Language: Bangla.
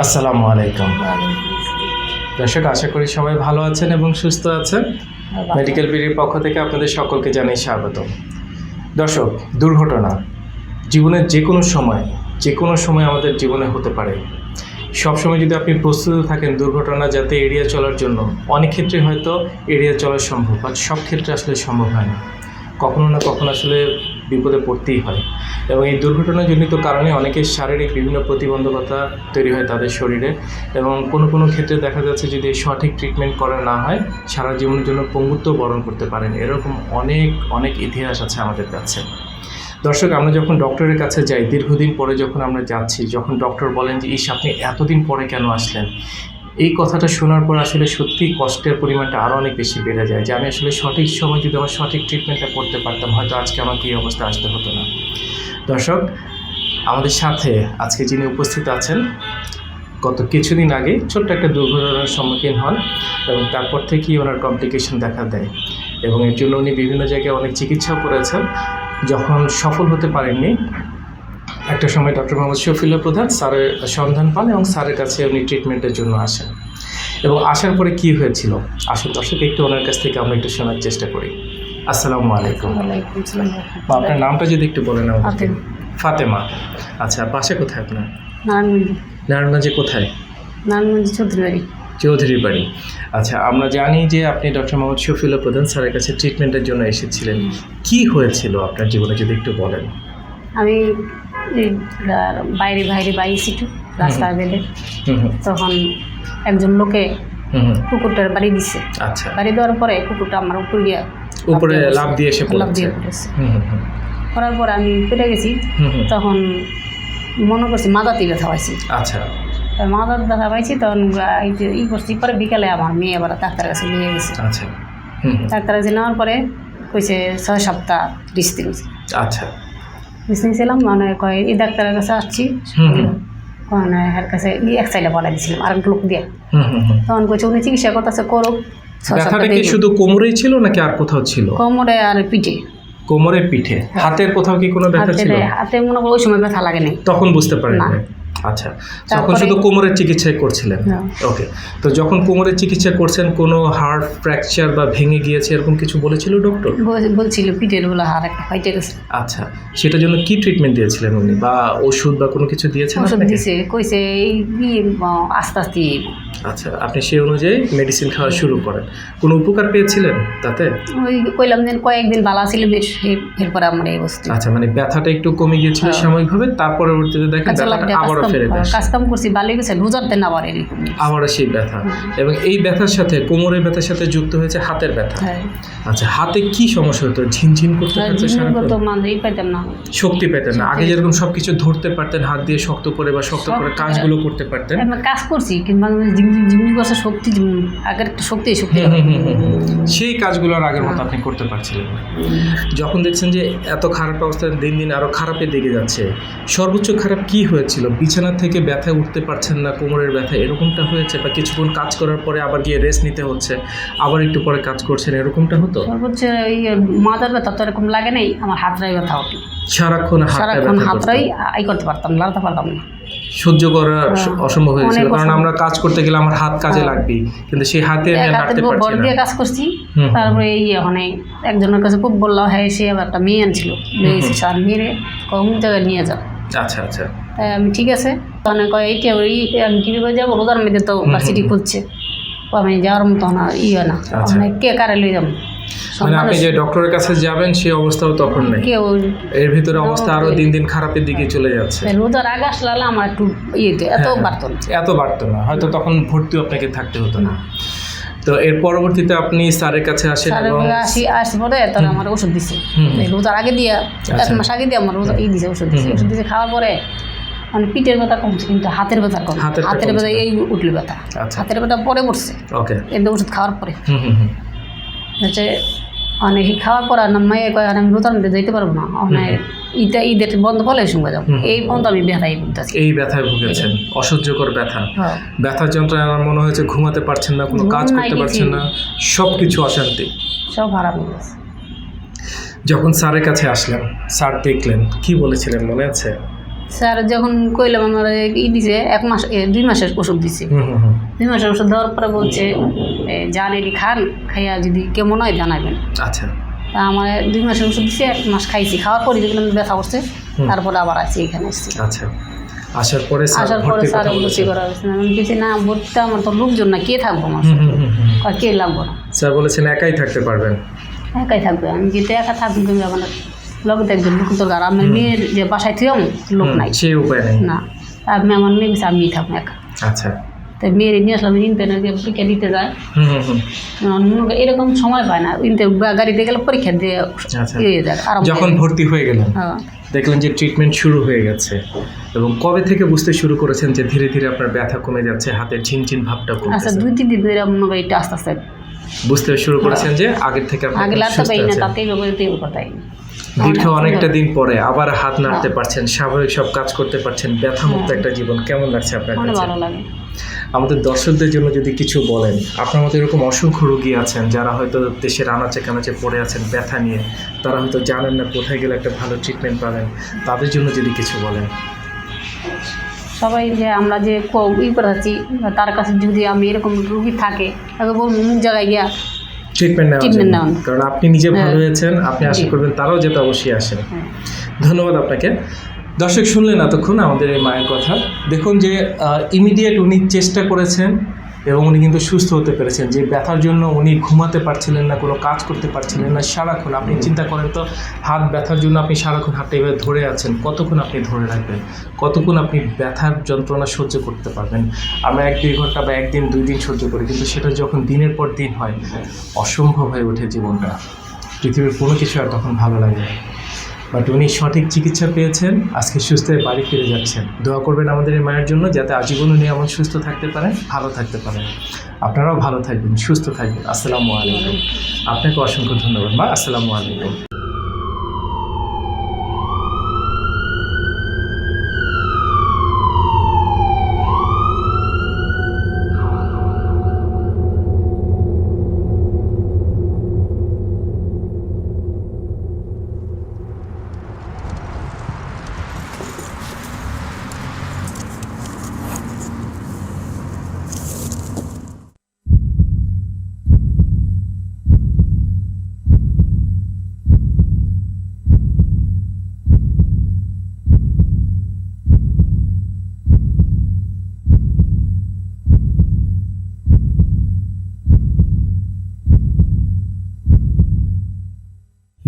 আসসালামু আলাইকুম। দর্শক, আশা করি সবাই ভালো আছেন এবং সুস্থ আছেন। মেডিকেল বিডির পক্ষ থেকে আপনাদের সকলকে জানাই স্বাগত দর্শক, দুর্ঘটনা জীবনের যে কোনো সময় যে কোনো সময় আমাদের জীবনে হতে পারে। সবসময় যদি আপনি প্রস্তুত থাকেন দুর্ঘটনা যাতে এড়িয়ে চলার জন্য, অনেক ক্ষেত্রে হয়তো এড়িয়ে চলা সম্ভব বা সব ক্ষেত্রে আসলে সম্ভব হয় না। কখনো না কখনো আসলে বিপদে পড়তেই হয়। এবং এই দুর্ঘটনাজনিত কারণে অনেকের শারীরিক বিভিন্ন প্রতিবন্ধকতা তৈরি হয় তাদের শরীরে এবং কোনো কোনো ক্ষেত্রে দেখা যাচ্ছে যদি সঠিক ট্রিটমেন্ট করা না হয়, সারা জীবনের জন্য পঙ্গুত্ব বরণ করতে পারেন। এরকম অনেক অনেক ইতিহাস আছে আমাদের কাছে। দর্শক, আমরা যখন ডক্টরের কাছে যাই, দীর্ঘদিন পরে যখন আমরা যাচ্ছি, যখন ডক্টর বলেন যে, ইস, আপনি এতদিন পরে কেন আসলেন? এই কথাটা শোনার পর আসলে সত্যি কষ্টের পরিমাণটা আরও অনেক বেশি বেড়ে যায়, যে আমি আসলে সঠিক সময় যদি আমার সঠিক ট্রিটমেন্টটা করতে পারতাম, হয়তো আজকে আমাকে এই অবস্থা আসতে হতো না। দর্শক, আমাদের সাথে আজকে যিনি উপস্থিত আছেন, গত কিছুদিন আগে ছোট্ট একটা দুর্ঘটনার সম্মুখীন হন এবং তারপর থেকেই ওনার কমপ্লিকেশন দেখা দেয় এবং এর জন্য উনি বিভিন্ন জায়গায় অনেক চিকিৎসাও করেছেন, যখন সফল হতে পারেননি একটা সময় ডক্টর মোহাম্মদ শফিউল্লাহ প্রধান স্যারের সন্ধান পান এবং স্যারের কাছে উনি ট্রিটমেন্টের জন্য আসেন। এবং আসার পরে কি হয়েছিল? আসল দর্শক একটু ওনার কাছ থেকে আমরা একটু শোনার চেষ্টা করি। আসসালামু আলাইকুম। আপনার নামটা যদি একটু বলেন আমাদেরকে ফাতেমা। আচ্ছা বাসা কোথায় আপনার? নারায়ণগঞ্জ। নারায়ণগঞ্জে কোথায়? নারায়ণগঞ্জ চৌধুরী বাড়ি চৌধুরী বাড়ি আচ্ছা আমরা জানি যে আপনি ডক্টর মোহাম্মদ শফিউল্লাহ প্রধান স্যারের কাছে ট্রিটমেন্টের জন্য এসেছিলেন। কি হয়েছিল আপনার জীবনে যদি একটু বলেন? আমি বাইরে বাইরে বাইছি একটু রাস্তা হুম তখন একজন লোকে কুকুরটার বাড়ি দিছে। আচ্ছা। বাড়ি দেওয়ার পরে কুকুরটা আমার উপর দিয়ে উপরে। লাফ দিয়ে এসে পড়েছে দিয়ে পড়েছে। হুম হুম হুম। করার পরে আমি পেটে গেছি। তখন মনে করছি মাদাতি ব্যথা পাইছি। আচ্ছা। তা মাদাত ব্যথা পাইছি তখন ই করছি। পরে বিকালে আমার মেয়ে আবার ডাক্তার কাছে নিয়ে গেছে। আচ্ছা। ডাক্তার কাছে নেওয়ার পরে কইছে ছয় সপ্তাহ নিয়েছে আচ্ছা। রিস্তি মানে কয় এই ডাক্তারের কাছে আসছি। মানে এর কাছে এক সাইডে আর লোক দিয়ে। তখন কইছে উনি চিকিৎসা করতেছে করুক। ব্যথাটা কি শুধু কোমরেই ছিল নাকি আর কোথাও ছিল? কোমরে আর পিঠে। কোমরে পিঠে। হাতের কোথাও কি কোনো ব্যথা হাতে ছিল? হাতে মনে ওই সময় ব্যথা লাগে নাই। তখন বুঝতে পারেন না। আচ্ছা তখন শুধু কোমরের চিকিৎসা করছিলেন। ওকে তো যখন কোমরের চিকিৎসা করছেন কোনো হাড় ফ্র্যাকচার বা ভেঙে গিয়েছে এরকম কিছু বলেছিল ডক্টর বল- বলছিল পিঠের বলে হার একটা ফাইটে গেছে আচ্ছা সেটার জন্য কি ট্রিটমেন্ট দিয়েছিলেন উনি বা ওষুধ বা কোনো কিছু দিয়েছেন ওষুধ দিয়েছে কইছে এই আস্তে আস্তে। আচ্ছা আপনি সেই অনুযায়ী মেডিসিন খাওয়া শুরু করেন। কোনো উপকার পেয়েছিলেন তাতে? ওই কইলাম যে কয়েকদিন ভালো ছিল এর- এরপরে আমার এই অবস্থা। আচ্ছা মানে ব্যথাটা একটু কমে গিয়েছিল হ্যাঁ। সাময়িকভাবে তার পরবর্তীতে দেখেন ব্যথাটা লাগতে আবারও ফেরে দেয় কাজ কাম করছি ভালো গেছে রোজার দেন আবার এরকম আবারও সেই ব্যথা। এবং এই ব্যথার সাথে কোমরের ব্যথার সাথে যুক্ত হয়েছে হাতের ব্যথা। হ্যাঁ। আচ্ছা হাতে কি সমস্যা হতো? ঝিনঝিন করতে থাকতো সারাক্ষণ? মানে ই না। শক্তি পেতেন না। আগে যেরকম সবকিছু ধরতে পারতেন হাত দিয়ে শক্ত করে বা শক্ত করে কাজগুলো করতে পারতেন। আমি কাজ করছি কিন্তু জিমনি করছে শক্তি আগের একটা শক্তি শক্তি। সেই কাজগুলো আর আগের মতো আপনি করতে পারছিলেন না। যখন দেখছেন যে এত খারাপ অবস্থা দিন দিন আরও খারাপের দিকে যাচ্ছে সর্বোচ্চ খারাপ কি হয়েছিল? বিছানা থেকে ব্যথা উঠতে পারছেন না কোমরের ব্যথা এরকমটা হয়েছে বা কিছুক্ষণ কাজ করার পরে আবার গিয়ে রেস্ট নিতে হচ্ছে আবার একটু পরে কাজ করছেন এরকমটা হতো? সর্বোচ্চ এই মাথার ব্যথা তো এরকম লাগে নাই আমার হাতরাই ব্যথা হতো। সারাক্ষণ সারাক্ষণ হাতরাই আই করতে পারতাম লাগাতে পারতাম না। সহ্য করা হ্যাঁ। অসম্ভব হয়ে গেছিল। কারণ আমরা কাজ করতে গেলে আমার হাত কাজে হ্যাঁ। লাগবে কিন্তু সেই হাতে আমি হাঁটতে পারছি দিয়ে না। কাজ করছি তারপরে এই ওখানে একজনের কাছে খুব বললাম হ্যাঁ সে আবার একটা মেয়ে আনছিল। মেয়ে স্যার মেয়েরে কম জায়গায় নিয়ে যাও। আচ্ছা আচ্ছা। তাই আমি ঠিক আছে। তখন কয় এইটা ওই আমি কীভাবে যাব রোজার মেয়েদের তো ভার্সিটি খুলছে। আমি যাওয়ার মতো না ইয়ে না। আচ্ছা। কে কারে লই যাব? মানে আপনি যে ডক্টরের কাছে যাবেন সেই অবস্থাও তখন নাই। কেউ এর ভিতরে অবস্থা আরও দিন দিন খারাপের দিকে চলে যাচ্ছে। রোজার আগে আসলে আমার একটু ইয়েতে এত হ্যাঁ, বাড়তো না। এত বাড়তো না। হয়তো তখন ভর্তিও আপনাকে থাকতে হতো না। তো এর পরবর্তীতে আপনি স্যারের কাছে আসেন এবং আসি আসি পরে তাহলে আমার ওষুধ দিছে। এই রোজার আগে দিয়া এক আচ্ছা। মাস আগে দিয়ে আমার রোজা ই দিছে ওষুধ দিছে। ওষুধ দিছে খাওয়ার পরে মানে পিঠের ব্যথা কমছে কিন্তু হাতের ব্যথা কম। হাতের ব্যথা এই উঠলে ব্যথা। আচ্ছা। হাতের ব্যথা পরে পড়ছে। ওকে। এদের ওষুধ খাওয়ার পরে। হুম হুম হুম। হচ্ছে অনেক খাওয়ার পর আর মায়ে কয় আর আমি রোজার মধ্যে যাইতে পারব না। অনেক ঈদটা ঈদের বন্ধ বলে সঙ্গে যাব এই পর্যন্ত আমি ব্যথাই ভুগতেছি। এই ব্যথায় ভুগেছেন। অসহ্যকর ব্যথা। হ্যাঁ। ব্যথার যন্ত্রণায় আমার মনে হয়েছে ঘুমাতে পারছেন না কোনো কাজ করতে পারছেন না। সব কিছু অশান্তি। সব গেছে। যখন স্যারের কাছে আসলেন স্যার দেখলেন কি বলেছিলেন মনে আছে? স্যার যখন কইলাম আমার ই দিছে এক মাস দুই মাসের ওষুধ দিছে। দুই মাসের ওষুধ দেওয়ার পরে বলছে যান এটি খান খাইয়া যদি কেমন হয় জানাবেন আচ্ছা। তা আমার দুই মাসের ওষুধ দিছে এক মাস খাইছি। খাওয়ার পরে দেখলাম ব্যথা করছে। তারপরে আবার আসছি এখানে এসেছি। আচ্ছা। আসার পরে আসার পরে স্যার ভর্তি করা হয়েছে। আমি কিছু না ভর্তিতে আমার তো লোকজন না কে থাকব আমার। কয়, কে লাগবো না? স্যার বলেছেন একাই থাকতে পারবেন। একাই থাকবে। আমি যদি একা থাকব তুমি আমার লগে তো একজন লোক দরকার। আমার মেয়ের যে বাসায় থিয়ম লোক নাই। সে উপায় নেই। না আমি আমার মেয়ে গেছে আমি থাকব একা। আচ্ছা। তো মেয়ের নিয়ে আসলাম ইন্টারনেট পরীক্ষা দিতে যায় মনে এরকম সময় পায় না। ইন্টার গাড়িতে গেলে পরীক্ষা দিয়ে আচ্ছা। হয়ে যায় আরাম যখন ভর্তি হয়ে গেলেন হ্যাঁ। দেখলেন যে ট্রিটমেন্ট শুরু হয়ে গেছে এবং কবে থেকে বুঝতে শুরু করেছেন যে ধীরে ধীরে আপনার ব্যথা কমে যাচ্ছে হাতের ঝিনঝিন ভাবটা আচ্ছা কমছে দুই তিন দিন ধরে মনে করি একটু আস্তে আস্তে বুঝতে শুরু করেছেন যে আগের থেকে আপনি আগে লাগতে পারি না। তাতেই লোকের কথাই। দীর্ঘ অনেকটা দিন পরে আবার হাত নাড়তে। পারছেন স্বাভাবিক সব কাজ করতে পারছেন ব্যথা মুক্ত হ্যাঁ। একটা জীবন কেমন লাগছে আপনার কাছে আমাদের দর্শকদের জন্য যদি কিছু বলেন আপনার মতো এরকম অসংখ্য রোগী আছেন যারা হয়তো দেশের আনাচে কানাচে পড়ে আছেন ব্যথা নিয়ে তারা হয়তো জানেন না কোথায় গেলে একটা ভালো ট্রিটমেন্ট পাবেন তাদের জন্য যদি কিছু বলেন সবাই যে আমরা যে ই করে তার কাছে যদি আমি এরকম রুগী থাকে তাকে বলব অমুক জায়গায় গিয়া ট্রিটমেন্ট নেওয়া কারণ আপনি নিজে ভালো হ্যাঁ। হয়েছেন আপনি আশা করবেন তারাও যেতে অবশ্যই আসেন। হ্যাঁ। ধন্যবাদ আপনাকে। দর্শক শুনলেন এতক্ষণ আমাদের এই মায়ের কথা। দেখুন যে ইমিডিয়েট উনি চেষ্টা করেছেন এবং উনি কিন্তু সুস্থ হতে পেরেছেন। যে ব্যথার জন্য উনি ঘুমাতে পারছিলেন না, কোনো কাজ করতে পারছিলেন না, সারাক্ষণ আপনি চিন্তা করেন তো, হাত ব্যথার জন্য আপনি সারাক্ষণ হাতটা এভাবে ধরে আছেন, কতক্ষণ আপনি ধরে রাখবেন? কতক্ষণ আপনি ব্যথার যন্ত্রণা সহ্য করতে পারবেন? আমরা এক দুই ঘণ্টা বা একদিন দুই দিন সহ্য করি, কিন্তু সেটা যখন দিনের পর দিন হয়, অসম্ভব হয়ে ওঠে জীবনটা। পৃথিবীর কোনো কিছু আর তখন ভালো লাগে না। বাট উনি সঠিক চিকিৎসা পেয়েছেন, আজকে সুস্থ হয়ে বাড়ি ফিরে যাচ্ছেন। দোয়া করবেন আমাদের এই মায়ের জন্য যাতে আজীবন উনি এমন সুস্থ থাকতে পারেন, ভালো থাকতে পারেন। আপনারাও ভালো থাকবেন, সুস্থ থাকবেন। আসসালামু আলাইকুম। আপনাকে অসংখ্য ধন্যবাদ, মা। আসসালামু আলাইকুম।